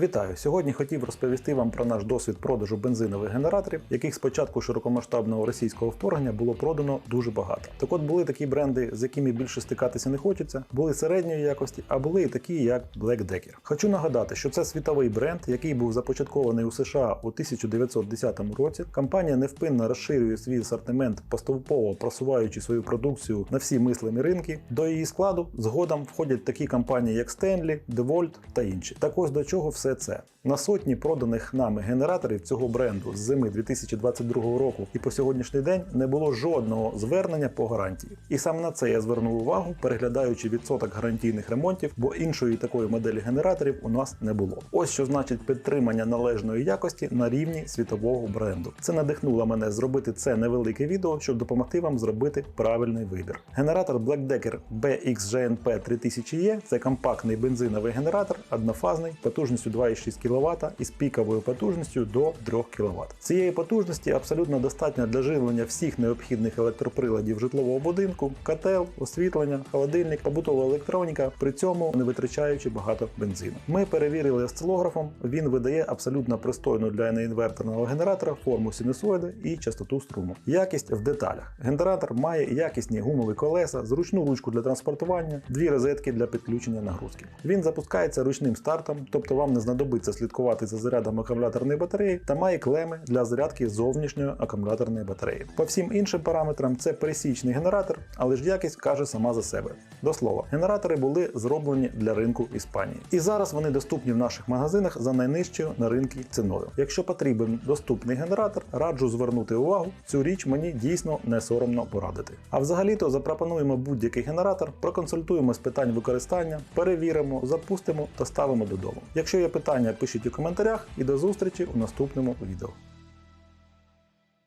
Вітаю! Сьогодні хотів розповісти вам про наш досвід продажу бензинових генераторів, яких з початку широкомасштабного російського вторгнення було продано дуже багато. Так от були такі бренди, з якими більше стикатися не хочеться, були середньої якості, а були і такі, як Black Decker. Хочу нагадати, що це світовий бренд, який був започаткований у США у 1910 році. Компанія невпинно розширює свій асортимент, поступово просуваючи свою продукцію на всі мислимі ринки. До її складу згодом входять такі компанії, як Stanley, DeWalt та інші. Так ось до чого все це. На сотні проданих нами генераторів цього бренду з зими 2022 року і по сьогоднішній день не було жодного звернення по гарантії. І саме на це я звернув увагу, переглядаючи відсоток гарантійних ремонтів, бо іншої такої моделі генераторів у нас не було. Ось що значить підтримання належної якості на рівні світового бренду. Це надихнуло мене зробити це невелике відео, щоб допомогти вам зробити правильний вибір. Генератор Black Decker BXGNP 3000E – це компактний бензиновий генератор, однофазний, потужністю 2,6 кВт із піковою потужністю до 3 кВт. Цієї потужності абсолютно достатньо для живлення всіх необхідних електроприладів житлового будинку, котел, освітлення, холодильник, побутова електроніка, при цьому не витрачаючи багато бензину. Ми перевірили осцилографом, він видає абсолютно пристойну для неінверторного генератора форму синусоїди і частоту струму. Якість в деталях. Генератор має якісні гумові колеса, зручну ручку для транспортування, дві розетки для підключення нагрузки. Він запускається ручним стартом, тобто вам не знадобиться слідкувати за зарядом акумуляторної батареї та має клеми для зарядки зовнішньої акумуляторної батареї. По всім іншим параметрам це пересічний генератор, але ж якість каже сама за себе. До слова, генератори були зроблені для ринку Іспанії. І зараз вони доступні в наших магазинах за найнижчою на ринку ціною. Якщо потрібен доступний генератор, раджу звернути увагу. Цю річ мені дійсно не соромно порадити. А взагалі-то запропонуємо будь-який генератор, проконсультуємо з питань використання, перевіримо, запустимо та ставимо додому. Якщо є питання, пишіть у коментарях і до зустрічі у наступному відео.